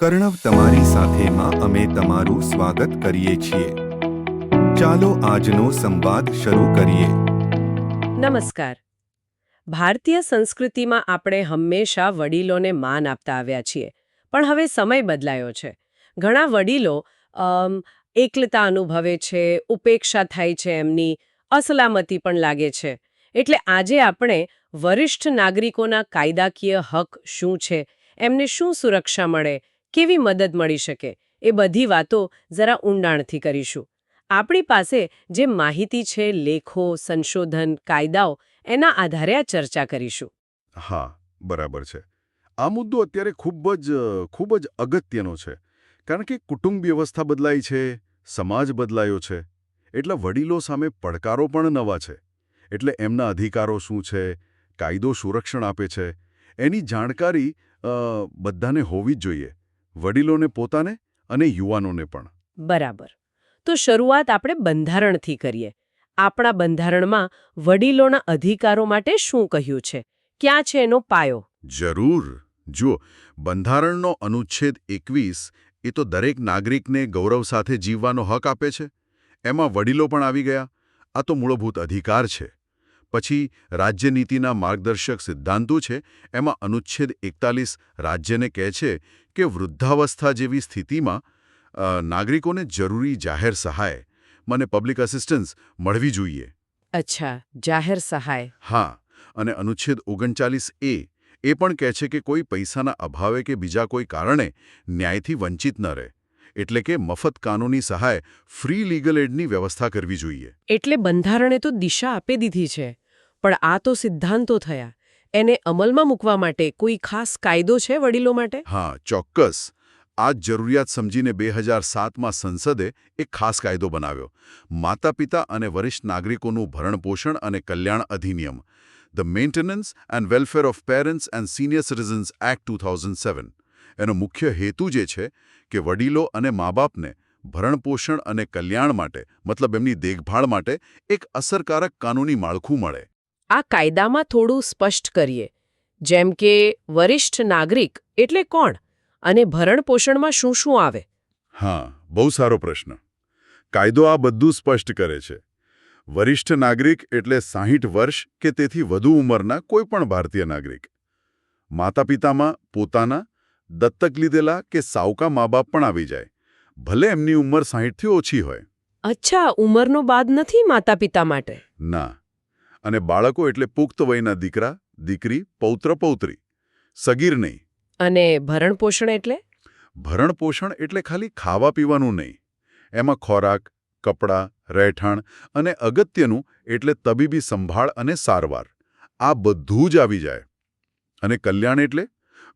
કર્ણવ તમારી સાથેમાં અમે તમારું સ્વાગત કરીએ છીએ. ચાલો આજનો સંવાદ શરૂ કરીએ. નમસ્કાર. ભારતીય સંસ્કૃતિમાં આપણે હંમેશા વડીલોને માન આપતા આવ્યા છીએ, પણ હવે સમય બદલાયો છે. ઘણા વડીલો એકલતા અનુભવે છે, ઉપેક્ષા થાય છે એમની, અસલામતી પણ લાગે છે. એટલે આજે આપણે વરિષ્ઠ નાગરિકોના કાયદાકીય હક શું છે, એમને શું સુરક્ષા મળે કેવી મદદ મળી શકે? એ બધી વાતો જરા ઊંડાણથી કરીશું. આપણી પાસે જે માહિતી છે, લેખો, સંશોધન, કાયદાઓ, એના આધારે આ ચર્ચા કરીશું. હા, બરાબર છે. આ મુદ્દો અત્યારે ખૂબ જ ખૂબ જ અગત્યનો છે. કારણ કે કુટુંબ વ્યવસ્થા બદલાઈ છે, સમાજ બદલાયો છે, એટલે વડીલો સામે પડકારો પણ નવા છે. એટલે એમના અધિકારો શું છે, કાયદો સુરક્ષણ આપે છે, એની જાણકારી બધાને હોવી જ જોઈએ. વડીલોને પોતાને અને યુવાનોને પણ. બરાબર. તો શરૂઆત આપણે બંધારણથી કરીએ. આપણા બંધારણમાં વડીલોના અધિકારો માટે શું કહ્યું છે? ક્યાં છે એનો પાયો? જરૂર. જુઓ બંધારણનો અનુચ્છેદ એકવીસ એ તો દરેક નાગરિકને ગૌરવ સાથે જીવવાનો હક આપે છે. એમાં વડીલો પણ આવી ગયા. આ તો મૂળભૂત અધિકાર છે. પછી રાજ્યનીતિના માર્ગદર્શક સિદ્ધાંતો છે એમાં અનુચ્છેદ એકતાલીસ રાજ્યને કહે છે કે વૃદ્ધાવસ્થા જેવી સ્થિતિમાં નાગરિકોને જરૂરી જાહેર સહાય મને પબ્લિક અસિસ્ટન્સ મળવી જોઈએ. અચ્છા જાહેર સહાય. હા અને અનુચ્છેદ ઓગણચાલીસ એ એ પણ કહે છે કે કોઈ પૈસાના અભાવે કે બીજા કોઈ કારણે ન્યાયથી વંચિત ન રહે એટલે કે મફત કાનૂની સહાય ફ્રી લીગલ એડની વ્યવસ્થા કરવી જોઈએ. એટલે બંધારણે તો દિશા આપી દીધી છે. પણ આ તો સિદ્ધાંતો થયા. એને અમલમાં મૂકવા માટે કોઈ ખાસ કાયદો છે વડીલો માટે? હા, ચોક્કસ. આ જરૂરિયાત સમજીને બે હજાર સાતમાં સંસદે એક ખાસ કાયદો બનાવ્યો. માતા પિતા અને વરિષ્ઠ નાગરિકોનું ભરણપોષણ અને કલ્યાણ અધિનિયમ. The maintenance and welfare of parents and senior citizens act two thousand seven એનો મુખ્ય હેતુ જે છે કે વડીલો અને મા બાપને ભરણપોષણ અને કલ્યાણ માટે, મતલબ એમની દેખભાળ માટે, એક અસરકારક કાનૂની માળખું મળે. આ કાયદામાં થોડું સ્પષ્ટ કરીએ. જેમ કે વરિષ્ઠ નાગરિક એટલે કોણ અને ભરણપોષણમાં શું શું આવે? હા બહુ સારો પ્રશ્ન. કાયદો આ બધું સ્પષ્ટ કરે છે. વરિષ્ઠ નાગરિક એટલે સાહીઠ વર્ષ કે તેથી વધુ ઉંમરના કોઈપણ ભારતીય નાગરિક. માતા પિતામાં પોતાના દત્તક લીધેલા કે સાવકા મા બાપ પણ આવી જાય. ભલે એમની ઉંમર સાહીઠથી ઓછી હોય. અચ્છા ઉંમરનો બાદ નથી માતા પિતા માટે? ના. અને બાળકો એટલે પુખ્ત વયના દીકરા દીકરી પૌત્ર પૌત્રી. સગીર નહીં. અને ભરણપોષણ એટલે? ભરણપોષણ એટલે ખાલી ખાવા પીવાનું નહીં. એમાં ખોરાક કપડાં રહેઠાણ અને અગત્યનું એટલે તબીબી સંભાળ અને સારવાર. આ બધું જ આવી જાય. અને કલ્યાણ એટલે?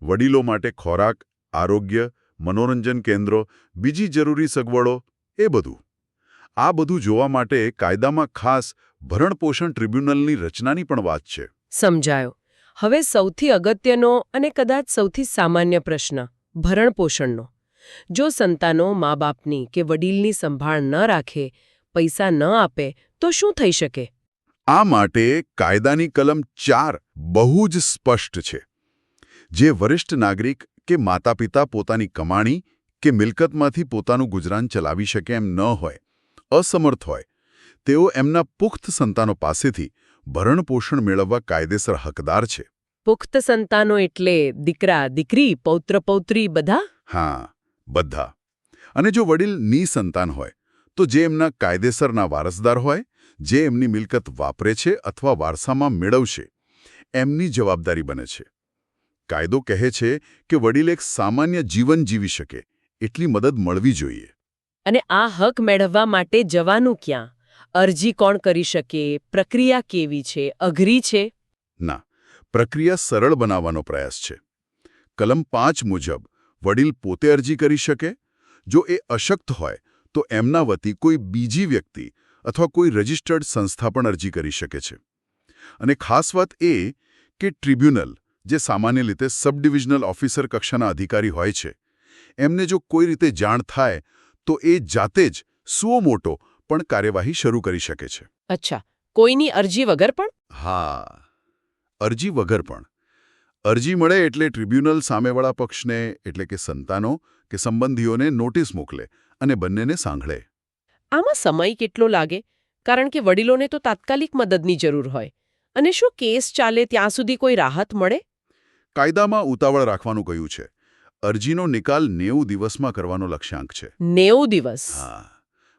વડીલો માટે ખોરાક આરોગ્ય મનોરંજન કેન્દ્રો બીજી જરૂરી સગવડો એ બધું. આ બધું જોવા માટે કાયદામાં ખાસ ભરણપોષણ ટ્રિબ્યુનલની રચનાની પણ વાત છે. સમજાયો. હવે સૌથી અગત્યનો અને કદાચ સૌથી સામાન્ય પ્રશ્ન ભરણપોષણનો. જો સંતાનો મા બાપની કે વડીલની સંભાળ ન રાખે પૈસા ન આપે તો શું થઈ શકે? આ માટે કાયદાની કલમ ચાર બહુ જ સ્પષ્ટ છે. જે વરિષ્ઠ નાગરિક કે માતા પિતા પોતાની કમાણી કે મિલકતમાંથી પોતાનું ગુજરાન ચલાવી શકે એમ ન હોય અસમર્થ હોય. તેઓ એમના પુખ્ત સંતાનો પાસેથી ભરણપોષણ મેળવવા કાયદેસર હકદાર છે. પુખ્ત સંતાનો એટલે દીકરા દીકરી પૌત્ર પૌત્રી બધા? હા બધા. અને જો વડીલ નિસંતાન હોય તો જે એમના કાયદેસરના વારસદાર હોય જે એમની મિલકત વાપરે છે અથવા વારસામાં મેળવશે એમની જવાબદારી બને છે. કાયદો કહે છે કે વડીલ એક સામાન્ય જીવન જીવી શકે એટલી મદદ મળવી જોઈએ. અને આ હક મેળવવા માટે જવાનું ક્યાં? અરજી કોણ કરી શકે? પ્રક્રિયા કેવી છે? અઘરી છે? ના, પ્રક્રિયા સરળ બનાવવાનો પ્રયાસ છે. કલમ પાંચ મુજબ, વડીલ પોતે અરજી કરી શકે? જો એ અશક્ત હોય, તો એમના વતી કોઈ બીજી વ્યક્તિ અથવા કોઈ રજિસ્ટર્ડ સંસ્થા પણ અરજી કરી શકે છે. અને ખાસ વાત એ કે ટ્રિબ્યુનલ, જે સામાન્ય રીતે સબ ડિવિઝનલ ઓફિસર કક્ષાના અધિકારી હોય છે, એમને જો કોઈ રીતે જાણ થાય તો એ જાતે જ સુઓ મોટો પણ કાર્યવાહી શરૂ કરી શકે છે. અચ્છા કોઈની અરજી વગર પણ? હા અરજી વગર પણ. અરજી મળે એટલે ટ્રિબ્યુનલ સામેવાળા પક્ષને એટલે કે સંતાનો કે સંબંધીઓને નોટિસ મોકલે અને બંનેને સાંભળે. આમાં સમય કેટલો લાગે? કારણ કે વડીલોને તો તાત્કાલિક મદદની જરૂર હોય. અને શું કેસ ચાલે ત્યાં સુધી કોઈ રાહત મળે? કાયદામાં ઉતાવળ રાખવાનું કહ્યું છે. અરજીનો નિકાલ નેવું દિવસમાં કરવાનો લક્ષ્યાંક છે. નેવું દિવસ. હા.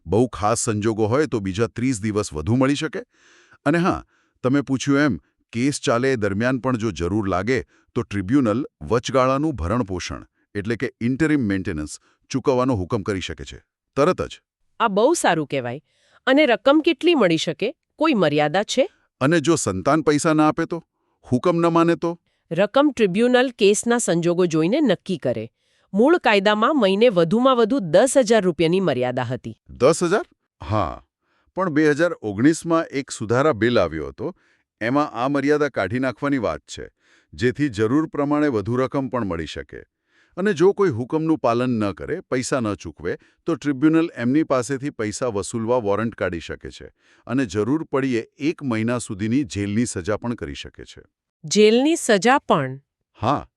બહુ ખાસ સંજોગો હોય તો બીજા ત્રીસ દિવસ વધુ મળી શકે. અને હા તમે પૂછ્યું એમ કેસ ચાલે એ દરમિયાન પણ જો જરૂર લાગે તો ટ્રિબ્યુનલ વચગાળાનું ભરણપોષણ એટલે કે ઇન્ટરિમ મેન્ટેનન્સ ચૂકવવાનો હુકમ કરી શકે છે. તરત જ. આ બહુ સારું કહેવાય. અને રકમ કેટલી મળી શકે? કોઈ મર્યાદા છે? અને જો સંતાન પૈસા ના આપે તો? હુકમ ન માને તો? રકમ ટ્રિબ્યુનલ કેસના સંજોગો જોઈને નક્કી કરે. મૂળ કાયદામાં મહિને વધુમાં વધુ દસ હજાર રૂપિયાની મર્યાદા હતી. દસ હજાર? હા. પણ બે હજાર ઓગણીસમાં એક સુધારા બિલ આવ્યો હતો. એમાં આ મર્યાદા કાઢી નાખવાની વાત છે, જેથી જરૂર પ્રમાણે વધુ રકમ પણ મળી શકે. અને જો કોઈ હુકમનું પાલન ન કરે, પૈસા ન ચૂકવે, તો ટ્રિબ્યુનલ એમની પાસેથી પૈસા વસૂલવા વોરંટ કાઢી શકે છે અને જરૂર પડીએ એક મહિના સુધીની જેલની સજા પણ કરી શકે છે. જેલની સજા પણ. હા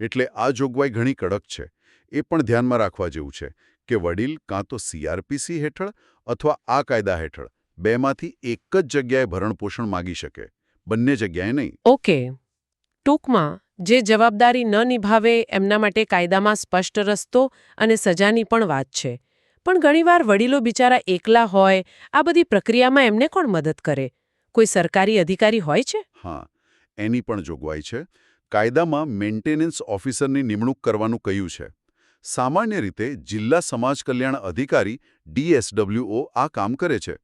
એટલે આ જોગવાઈ ઘણી કડક છે. એ પણ ધ્યાનમાં રાખવા જેવું છે કે વડીલ કાં તો સીઆરપીસી હેઠળ અથવા આ કાયદા હેઠળ બેમાંથી એક જ જગ્યાએ ભરણપોષણ માગી શકે. બંને જગ્યાએ નહીં. ઓકે. ટૂંકમાં જે જવાબદારી ન નિભાવે એમના માટે કાયદામાં સ્પષ્ટ રસ્તો અને સજાની પણ વાત છે. પણ ઘણીવાર વડીલો બિચારા એકલા હોય આ બધી પ્રક્રિયામાં એમને કોણ મદદ કરે? કોઈ સરકારી અધિકારી હોય છે? હા એની પણ જોગવાઈ છે. કાયદામાં મેન્ટેનન્સ ઓફિસરની નિમણૂક કરવાનું કહ્યું છે. સામાન્ય રીતે જિલ્લા સમાજ કલ્યાણ અધિકારી ડીએસડબલ્યુઓ આ કામ કરે છે.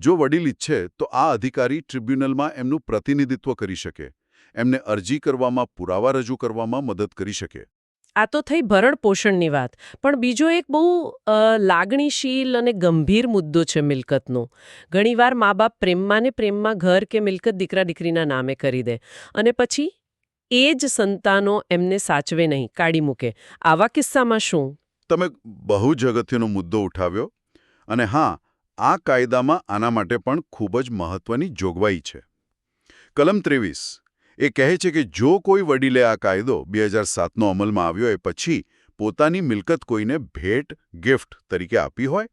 જો વડીલ ઈચ્છે તો આ અધિકારી ટ્રિબ્યુનલમાં એમનું પ્રતિનિધિત્વ કરી શકે. એમને અરજી કરવામાં પુરાવા રજૂ કરવામાં મદદ કરી શકે. આ તો થઈ ભરણ પોષણની વાત. પણ બીજો એક બહુ લાગણીશીલ અને ગંભીર મુદ્દો છે મિલકતનો. ઘણીવાર મા બાપ પ્રેમમાં ને પ્રેમમાં ઘર કે મિલકત દીકરા દીકરીના નામે કરી દે. અને પછી એ જ સંતાનો એમને સાચવે નહીં, કાઢી મૂકે. આવા કિસ્સામાં શું? તમે બહુ જ મુદ્દો ઉઠાવ્યો અને હા, આ કાયદામાં આના માટે પણ ખૂબ જ મહત્વની જોગવાઈ છે. કલમ ત્રેવીસ. એ કહે છે કે જો કોઈ વડીલે આ કાયદો બે હજાર સાતનો અમલમાં આવ્યો એ પછી પોતાની મિલકત કોઈને ભેટ ગિફ્ટ તરીકે આપી હોય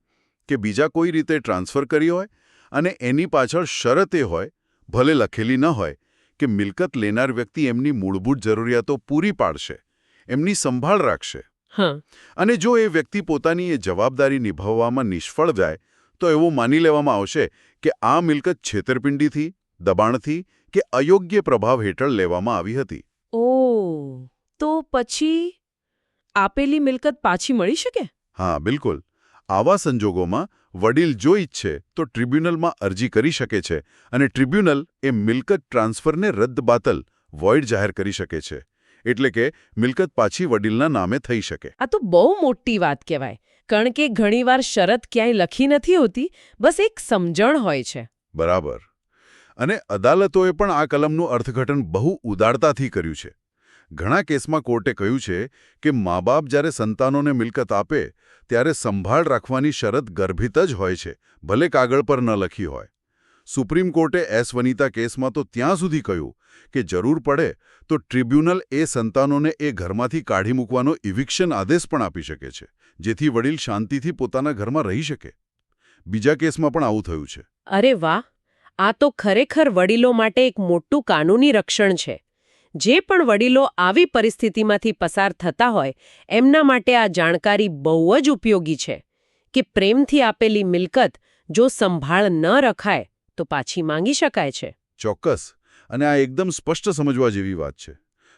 કે બીજા કોઈ રીતે ટ્રાન્સફર કરી હોય અને એની પાછળ શરત એ હોય ભલે લખેલી ન હોય કે મિલકત લેનાર વ્યક્તિ એમની મૂળભૂત જરૂરિયાતો પૂરી પાડશે એમની સંભાળ રાખશે. હા. અને જો એ વ્યક્તિ પોતાની એ જવાબદારી નિભાવવામાં નિષ્ફળ જાય તો એવું માની લેવામાં આવશે કે આ મિલકત છેતરપિંડીથી દબાણથી કે અયોગ્ય પ્રભાવ હેઠળ લેવામાં આવી હતી. ઓ તો પછી આપેલી મિલકત પાછી મળી શકે? હા બિલકુલ. આવા સંજોગોમાં વડીલ જો ઈચ્છે તો ટ્રિબ્યુનલમાં અરજી કરી શકે છે અને ટ્રિબ્યુનલ એ મિલકત ટ્રાન્સફરને રદ્દબાતલ વોઇડ જાહેર કરી શકે છે. એટલે કે મિલકત પાછી વડીલના નામે થઈ શકે. આ તો બહુ મોટી વાત કહેવાય. કારણ કે ઘણીવાર શરત ક્યાંય લખી નથી હોતી બસ એક સમજણ હોય છે. બરાબર. અને અદાલતોએ પણ આ કલમનું અર્થઘટન બહુ ઉદારતાથી કર્યું છે. ઘણા કેસમાં કોર્ટે કહ્યું છે કે મા બાપ જ્યારે સંતાનોને મિલકત આપે, ત્યારે સંભાળ રાખવાની શરત ગર્ભિત જ હોય છે, ભલે કાગળ પર ન લખી હોય. સુપ્રીમ કોર્ટે એસ. વનિતા કેસમાં તો ત્યાં સુધી કહ્યું કે જરૂર પડે તો ટ્રિબ્યુનલ એ સંતાનોને એ ઘરમાંથી કાઢી મૂકવાનો ઇવિક્શન આદેશ પણ આપી શકે છે, જેથી વડીલ શાંતિથી પોતાના ઘરમાં રહી શકે. બીજા કેસમાં પણ આવું થયું છે. અરે વાહ! આ તો ખરેખર વડીલો માટે એક મોટું કાનૂની રક્ષણ છે. જે પણ વડીલો આવી પરિસ્થિતિમાંથી પસાર થતા હોય, એમના માટે આ જાણકારી બહુ જ ઉપયોગી છે. કે પ્રેમથી આપેલી મિલકત જો સંભાળ ન રખાય, તો પાછી માંગી શકાય છે. ચોક્કસ. અને આ એકદમ સ્પષ્ટ સમજવા જેવી વાત છે.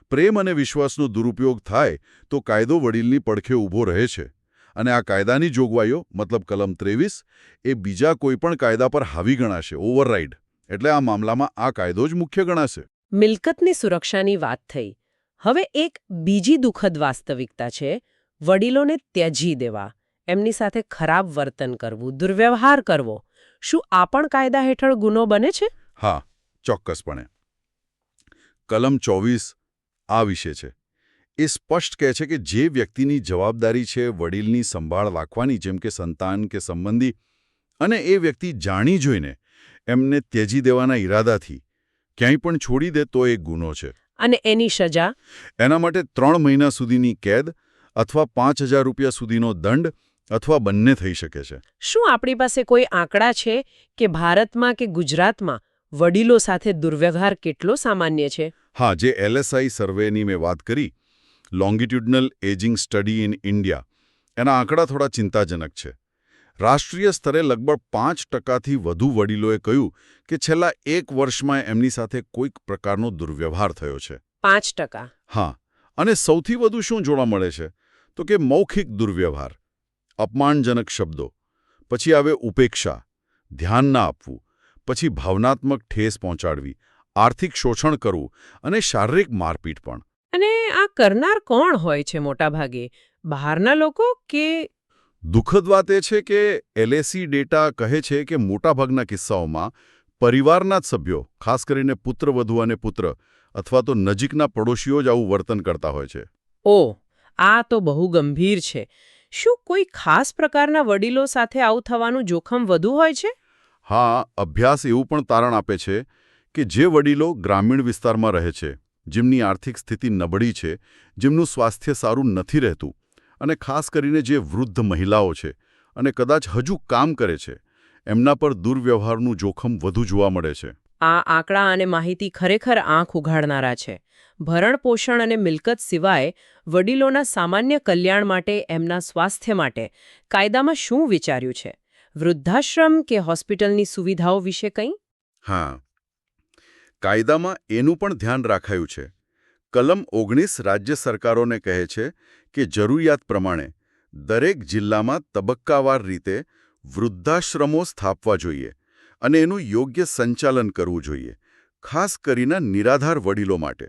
પ્રેમ અને વિશ્વાસનો દુરુપયોગ થાય, તો કાયદો વડીલની પડખે ઊભો રહે છે. અને આ કાયદાની જોગવાઈઓ મતલબ કલમ ત્રેવીસ એ બીજા કોઈપણ કાયદા પર હાવી ગણાશે ઓવરરાઇડ એટલે આ મામલામાં આ કાયદો જ મુખ્ય ગણાશે. મિલકતની સુરક્ષાની વાત થઈ. હવે એક બીજી દુઃખદ વાસ્તવિકતા છે. વડીલોને ત્યજી દેવા. એમની સાથે ખરાબ વર્તન કરવું દુર્વ્યવહાર કરવો. શું આ પણ કાયદા હેઠળ ગુનો બને છે? હા ચોક્કસપણે. કલમ ચોવીસ આ વિશે છે. એ સ્પષ્ટ કહે છે કે જે વ્યક્તિની જવાબદારી છે વડીલની સંભાળ રાખવાની જેમ કે સંતાન કે સંબંધી અને એ વ્યક્તિ જાણી જોઈને એમને ત્યજી દેવાના ઈરાદાથી ક્યાંય પણ છોડી દે તો એ ગુનો છે. અને એની સજા? એના માટે ત્રણ મહિના સુધીની કેદ અથવા પાંચ હજાર રૂપિયા સુધીનો દંડ અથવા બંને થઈ શકે છે. શું આપણી પાસે કોઈ આંકડા છે કે ભારતમાં કે ગુજરાતમાં વડીલો સાથે દુર્વ્યવહાર કેટલો સામાન્ય છે? હા જે એલએસઆઈ સર્વેની મેં વાત કરી longitudinal ageing study in India એના આંકડા થોડા ચિંતાજનક છે. રાષ્ટ્રીય સ્તરે લગભગ પાંચ ટકાથી વધુ વડીલોએ કહ્યું કે છેલ્લા એક વર્ષમાં એમની સાથે કોઈક પ્રકારનો દુર્વ્યવહાર થયો છે. પાંચ ટકા. હા અને સૌથી વધુ શું જોવા મળે છે? તો કે મૌખિક દુર્વ્યવહાર. અપમાનજનક શબ્દો. પછી આવે ઉપેક્ષા. ધ્યાન ના આપવું. પછી ભાવનાત્મક ઠેસ પહોંચાડવી. આર્થિક શોષણ કરવું. અને શારીરિક મારપીટ પણ. અને આ કરનાર કોણ હોય છે મોટાભાગે? બહારના લોકો કે દુઃખદ વાત એ છે કે એલએસી ડેટા કહે છે કે મોટાભાગના કિસ્સાઓમાં પરિવારના જ સભ્યો ખાસ કરીને પુત્રવધુ અને પુત્ર અથવા તો નજીકના પડોશીઓ જ આવું વર્તન કરતા હોય છે. ઓ આ તો બહુ ગંભીર છે. શું કોઈ ખાસ પ્રકારના વડીલો સાથે આવું થવાનું જોખમ વધુ હોય છે? હા અભ્યાસ એવું પણ તારણ આપે છે કે જે વડીલો ગ્રામીણ વિસ્તારમાં રહે છે. જેમની આર્થિક સ્થિતિ નબળી છે જેમનું સ્વાસ્થ્ય સારું નથી રહેતું અને ખાસ કરીને જે વૃદ્ધ મહિલાઓ છે અને કદાચ હજુ કામ કરે છે એમના પર દુર્વ્યવહારનું જોખમ વધુ જોવા મળે છે. આ આંકડા અને માહિતી ખરેખર આંખ ઉઘાડનારા છે. ભરણ પોષણ અને મિલકત સિવાય વડીલોના સામાન્ય કલ્યાણ માટે એમના સ્વાસ્થ્ય માટે કાયદામાં શું વિચાર્યું છે? વૃદ્ધાશ્રમ કે હોસ્પિટલની સુવિધાઓ વિશે કંઈ? હા કાયદામાં એનું પણ ધ્યાન રાખાયું છે. કલમ ઓગણીસ રાજ્ય સરકારોને કહે છે કે જરૂરિયાત પ્રમાણે દરેક જિલ્લામાં તબક્કાવાર રીતે વૃદ્ધાશ્રમો સ્થાપવા જોઈએ અને એનું યોગ્ય સંચાલન કરવું જોઈએ, ખાસ કરીને નિરાધાર વડીલો માટે.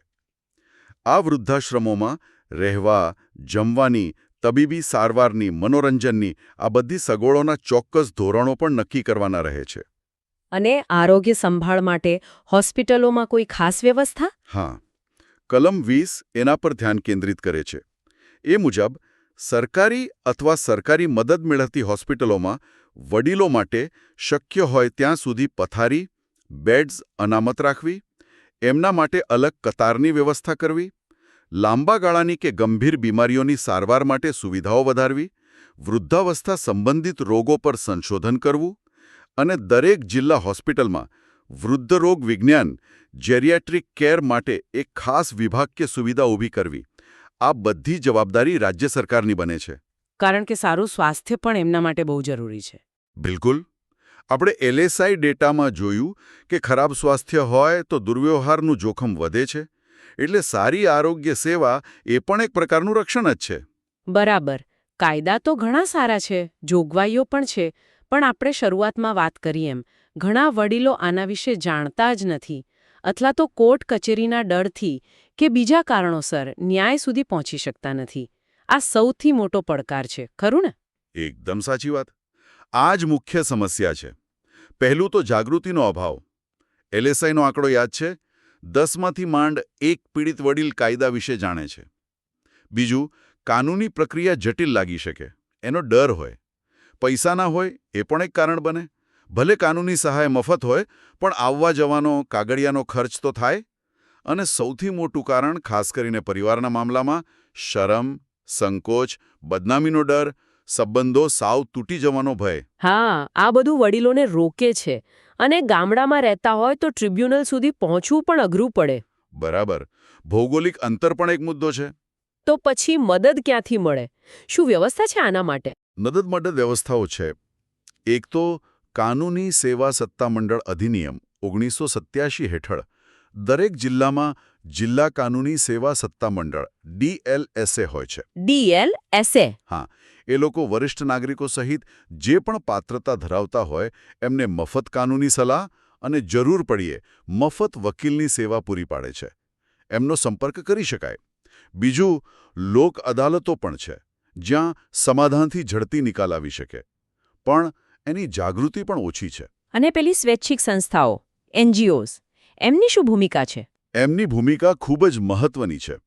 આ વૃદ્ધાશ્રમોમાં રહેવા, જમવાની, તબીબી સારવારની, મનોરંજનની આ બધી સગવડોના ચોક્કસ ધોરણો પણ નક્કી કરવાના રહે છે. અને આરોગ્ય સંભાળ માટે હોસ્પિટલોમાં કોઈ ખાસ વ્યવસ્થા? હા. કલમ વીસ એના પર ધ્યાન કેન્દ્રિત કરે છે. એ મુજબ, સરકારી અથવા સરકારી મદદ મેળવતી હોસ્પિટલોમાં વડીલો માટે શક્ય હોય ત્યાં સુધી પથારી, બેડ્સ અનામત રાખવી, એમના માટે અલગ કતારની વ્યવસ્થા કરવી, લાંબા ગાળાની કે ગંભીર બીમારીઓની સારવાર માટે સુવિધાઓ વધારવી, વૃદ્ધાવસ્થા સંબંધિત રોગો પર સંશોધન કરવું અને દરેક જિલ્લા હોસ્પિટલમાં વૃદ્ધ રોગ વિજ્ઞાન જેરિયાટ્રિક કેર માટે એક ખાસ વિભાગ કે સુવિધા ઊભી કરવી. આ બધી જવાબદારી રાજ્ય સરકારની બને છે. કારણ કે સારું સ્વાસ્થ્ય પણ એમના માટે બહુ જરૂરી છે. બિલકુલ. આપણે એલએસઆઈ ડેટામાં જોયું કે ખરાબ સ્વાસ્થ્ય હોય તો દુર્વ્યવહારનું જોખમ વધે છે. એટલે સારી આરોગ્ય સેવા એ પણ એક પ્રકારનું રક્ષણ જ છે. બરાબર. કાયદા તો ઘણા સારા છે જોગવાઈઓ પણ છે પણ આપણે શરૂઆતમાં વાત કરી એમ. ઘણા વડીલો આના વિશે જાણતા જ નથી, અથવા તો કોર્ટ કચેરીના ડરથી કે બીજા કારણોસર ન્યાય સુધી પહોંચી શકતા નથી. આ સૌથી મોટો પડકાર છે, ખરું ને? એકદમ સાચી વાત. આ જ મુખ્ય સમસ્યા છે. પહેલું તો જાગૃતિનો અભાવ. એલએસઆઈનો આંકડો યાદ છે? દસમાંથી માંડ એક પીડિત વડીલ કાયદા વિશે જાણે છે. બીજું, કાનૂની પ્રક્રિયા જટિલ લાગી શકે. એનો ડર હોય. પૈસા ના હોય એ પણ એક કારણ બને. ભલે કાનૂની સહાય મફત હોય પણ આવવા જવાનો કાગળિયાનો ખર્ચ તો થાય. અને સૌથી મોટું કારણ ખાસ કરીને પરિવારના મામલામાં શરમ સંકોચ બદનામીનો ડર સંબંધો સાવ તૂટી જવાનો ભય. હા આ બધું વડીલોને રોકે છે. અને ગામડામાં રહેતા હોય તો ટ્રિબ્યુનલ સુધી પહોંચવું પણ અઘરું પડે. બરાબર. ભૌગોલિક અંતર પણ એક મુદ્દો છે. તો પછી મદદ ક્યાંથી મળે? શું વ્યવસ્થા છે આના માટે? મદદ માટે વ્યવસ્થાઓ છે. એક તો કાનૂની સેવા સત્તામંડળ અધિનિયમ ઓગણીસો હેઠળ દરેક જિલ્લામાં જિલ્લા કાનૂની સેવા સત્તામંડળ ડીએલએસએ હોય છે. ડીએલએસએ હા એ લોકો વરિષ્ઠ નાગરિકો સહિત જે પણ પાત્રતા ધરાવતા હોય એમને મફત કાનૂની સલાહ અને જરૂર પડીએ મફત વકીલની સેવા પૂરી પાડે છે. એમનો સંપર્ક કરી શકાય. બીજું લોક અદાલતો પણ છે. જ્યાં સમાધાનથી ઝડપી નિકાલ આવી શકે. પણ એની જાગૃતિ પણ ઓછી છે. અને પેલી સ્વૈચ્છિક સંસ્થાઓ એનજીઓઝ એમની શું ભૂમિકા છે? એમની ભૂમિકા ખૂબ જ મહત્વની છે.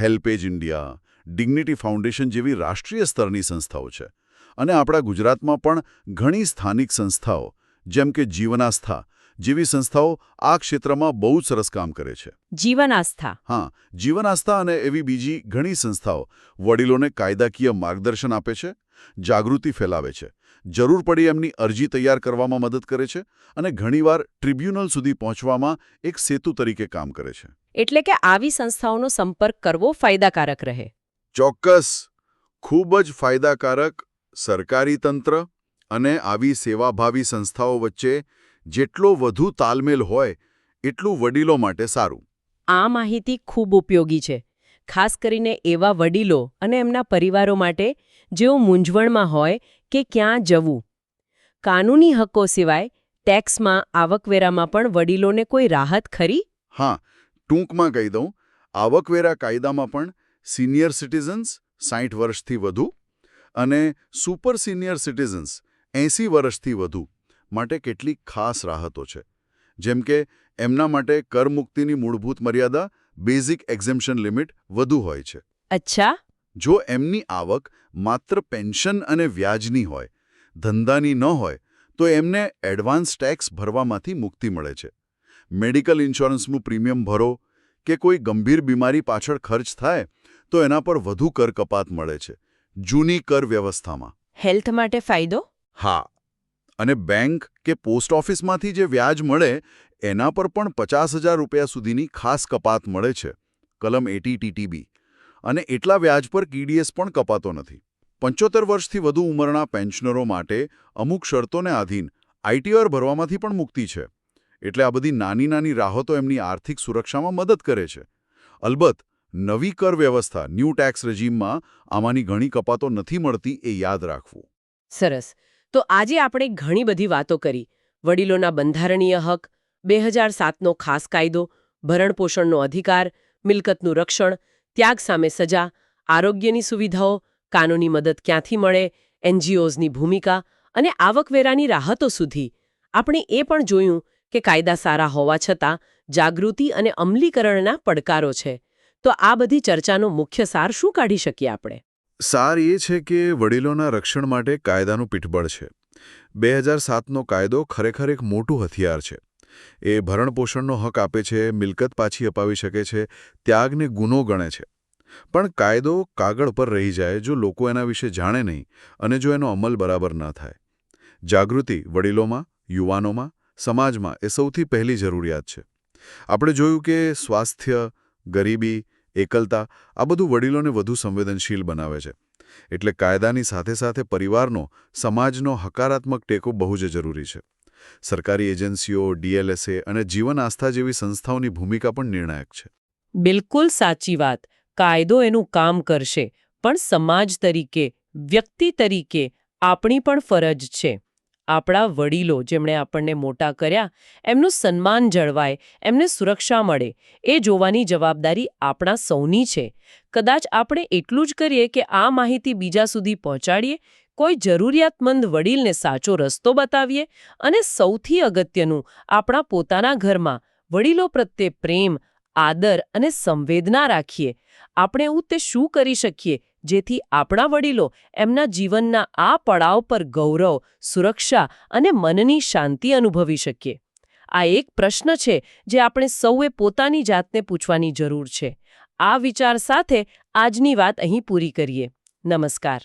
હેલ્પેજ ઇન્ડિયા ડિગ્નિટી ફાઉન્ડેશન જેવી રાષ્ટ્રીય સ્તરની સંસ્થાઓ છે. અને આપણા ગુજરાતમાં પણ ઘણી સ્થાનિક સંસ્થાઓ જેમ કે જીવનાસ્થા જેવી સંસ્થાઓ આ ક્ષેત્રમાં બહુ જ સરસ કામ કરે છે. જીવન આસ્થા હા જીવન આસ્થા અને એવી બીજી ઘણી સંસ્થાઓ વડીલોને કાયદાકીય માર્ગદર્શન આપે છે જાગૃતિ ફેલાવે છે જરૂર પડી એમની અરજી તૈયાર કરવામાં મદદ કરે છે અને ઘણીવાર ટ્રિબ્યુનલ સુધી પહોંચવામાં એક સેતુ તરીકે કામ કરે છે. એટલે કે આવી સંસ્થાઓનો સંપર્ક કરવો ફાયદાકારક રહે. ચોક્કસ! ખૂબ જ ફાયદાકારક સરકારી તંત્ર અને આવી સેવાભાવી સંસ્થાઓ વચ્ચે જેટલો વધુ તાલમેલ હોય એટલું વડીલો માટે સારું. આ માહિતી ખૂબ ઉપયોગી છે. ખાસ કરીને એવા વડીલો અને એમના પરિવારો માટે જેઓ મૂંઝવણમાં હોય કે ક્યાં જવું. કાનૂની હક્કો સિવાય ટેક્સમાં આવકવેરામાં પણ વડીલોને કોઈ રાહત ખરી? હા ટૂંકમાં કહી દઉં આવકવેરા કાયદામાં પણ સિનિયર સિટીઝન્સ સાઠ વર્ષથી વધુ અને સુપર સિનિયર સિટીઝન્સ એંસી વર્ષથી વધુ. માટે કેટલીક ખાસ રાહતો છે. જેમ કે એમના માટે કરમુક્તિની મૂળભૂત મર્યાદા બેઝિક એક્ઝેમ્પશન લિમિટ વધુ હોય છે. અચ્છા. જો એમની આવક માત્ર પેન્શન અને વ્યાજની હોય ધંધાની ન હોય તો એમને એડવાન્સ ટેક્સ ભરવામાંથી મુક્તિ મળે છે. મેડિકલ ઇન્સ્યોરન્સનું પ્રીમિયમ ભરો કે કોઈ ગંભીર બીમારી પાછળ ખર્ચ થાય તો એના પર વધુ કર કપાત મળે છે. જૂની કર વ્યવસ્થામાં. હેલ્થ માટે ફાયદો? હા. અને બેંક કે પોસ્ટ ઓફિસમાંથી જે વ્યાજ મળે, એના પર પણ પચાસ રૂપિયા સુધીની ખાસ કપાત મળે છે, કલમ એટી અને એટલા વ્યાજ પર કીડીએસ પણ કપાતો નથી. પંચોતેર વર્ષથી વધુ ઉંમરના પેન્શનરો માટે અમુક શરતોને આધીન આઈટીઆર ભરવામાંથી પણ મુક્તિ છે. એટલે આ બધી નાની નાની રાહતો એમની આર્થિક સુરક્ષામાં મદદ કરે છે. અલબત્ત, નવી કર વ્યવસ્થા, ન્યૂ ટેક્સ રેજીમમાં આમાંની ઘણી કપાતો નથી મળતી એ યાદ રાખવું. સરસ. તો આજે આપણે ઘણી બધી વાતો કરી. વડીલોના બંધારણીય હક, બે હજાર સાતનો ખાસ કાયદો ભરણપોષણનો અધિકાર, મિલકતનું રક્ષણ, ત્યાગ સામે સજા, આરોગ્યની સુવિધાઓ, કાનૂની મદદ ક્યાંથી મળે, એનજીઓઝની ભૂમિકા અને આવકવેરાની રાહતો સુધી. આપણે એ પણ જોયું કે કાયદા સારા હોવા છતાં જાગૃતિ અને અમલીકરણના પડકારો છે. તો આ બધી ચર્ચાનો મુખ્ય સાર શું કાઢી શકીએ આપણે? સાર એ છે કે વડીલોના રક્ષણ માટે કાયદાનું પીઠબળ છે. બે હજાર સાતનો કાયદો ખરેખર એક મોટું હથિયાર છે. એ ભરણપોષણનો હક આપે છે, મિલકત પાછી અપાવી શકે છે, ત્યાગને ગુનો ગણે છે. પણ કાયદો કાગળ પર રહી જાય જો લોકો એના વિશે જાણે નહીં અને જો એનો અમલ બરાબર ન થાય. જાગૃતિ વડીલોમાં, યુવાનોમાં, સમાજમાં એ સૌથી પહેલી જરૂરિયાત છે. આપણે જોયું કે સ્વાસ્થ્ય, ગરીબી એકલતા આ બધું વડીલોને વધુ સંવેદનશીલ બનાવે છે. એટલે કાયદાની સાથે સાથે પરિવારનો, સમાજનો હકારાત્મક ટેકો બહુ જ જરૂરી છે. સરકારી એજન્સીઓ, ડીએલએસએ અને જીવન આસ્થા જેવી સંસ્થાઓની ભૂમિકા પણ નિર્ણાયક છે. બિલકુલ સાચી વાત. કાયદો એનું કામ કરશે, પણ સમાજ તરીકે, વ્યક્તિ તરીકે આપણી પણ ફરજ છે. આપણા વડીલો જેમણે આપણને મોટા કર્યા, એમનું સન્માન જળવાય, એમને સુરક્ષા મળે, એ જોવાની જવાબદારી આપણા સૌની છે. કદાચ આપણે એટલું જ કરીએ કે આ માહિતી બીજા સુધી પહોંચાડીએ, કોઈ જરૂરિયાતમંદ વડીલને સાચો રસ્તો બતાવીએ અને સૌથી અગત્યનું, આપણા પોતાના ઘરમાં વડીલો પ્રત્યે પ્રેમ, આદર અને સંવેદના રાખીએ. આપણે એવું તે શું કરી શકીએ જેથી આપણા વડીલો એમના જીવનના આ પડાવ પર ગૌરવ, સુરક્ષા અને મનની શાંતિ અનુભવી શકીએ. આ એક પ્રશ્ન છે જે આપણે સૌએ પોતાની જાતને પૂછવાની જરૂર છે. આ વિચાર સાથે આજની વાત અહીં પૂરી કરીએ. નમસ્કાર.